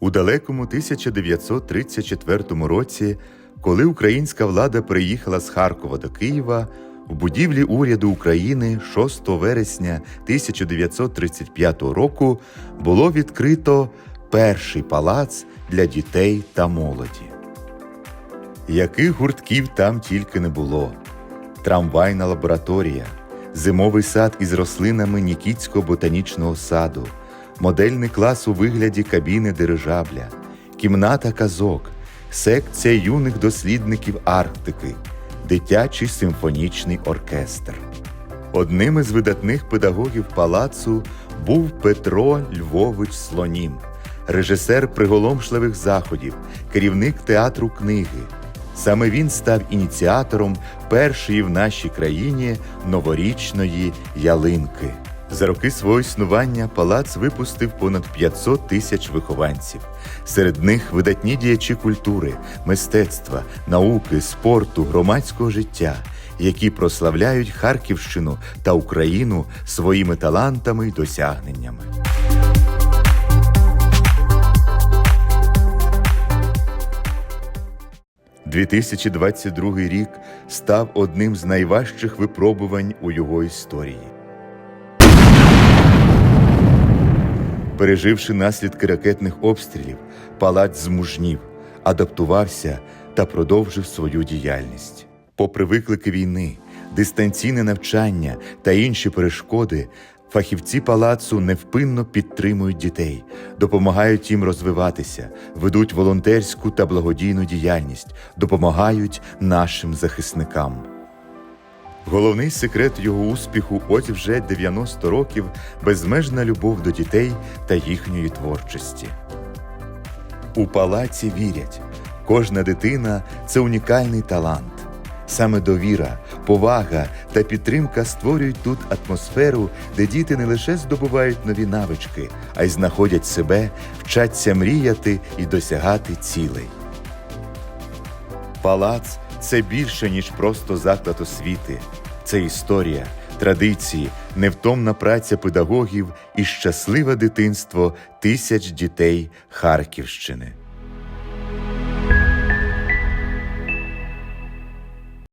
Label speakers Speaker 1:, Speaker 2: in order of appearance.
Speaker 1: У далекому 1934 році, коли українська влада приїхала з Харкова до Києва, в будівлі уряду України 6 вересня 1935 року було відкрито перший палац для дітей та молоді. Яких гуртків там тільки не було: трамвайна лабораторія, зимовий сад із рослинами Нікітського ботанічного саду, модельний клас у вигляді кабіни дирижабля, кімната казок, секція юних дослідників Арктики, дитячий симфонічний оркестр. Одним із видатних педагогів палацу був Петро Львович Слонім, режисер приголомшливих заходів, керівник театру книги. Саме він став ініціатором першої в нашій країні новорічної ялинки. За роки свого існування палац випустив понад 500 тисяч вихованців. Серед них видатні діячі культури, мистецтва, науки, спорту, громадського життя, які прославляють Харківщину та Україну своїми талантами й досягненнями. – 2022 рік став одним з найважчих випробувань у його історії. Переживши наслідки ракетних обстрілів, палац змужнів, адаптувався та продовжив свою діяльність. Попри виклики війни, дистанційне навчання та інші перешкоди, фахівці палацу невпинно підтримують дітей, допомагають їм розвиватися, ведуть волонтерську та благодійну діяльність, допомагають нашим захисникам. Головний секрет його успіху ось вже 90 років безмежна любов до дітей та їхньої творчості. У палаці вірять, кожна дитина це унікальний талант. Саме довіра, повага та підтримка створюють тут атмосферу, де діти не лише здобувають нові навички, а й знаходять себе, вчаться мріяти і досягати цілей. Палац це більше, ніж просто заклад освіти. Це історія, традиції, невтомна праця педагогів і щасливе дитинство тисяч дітей Харківщини.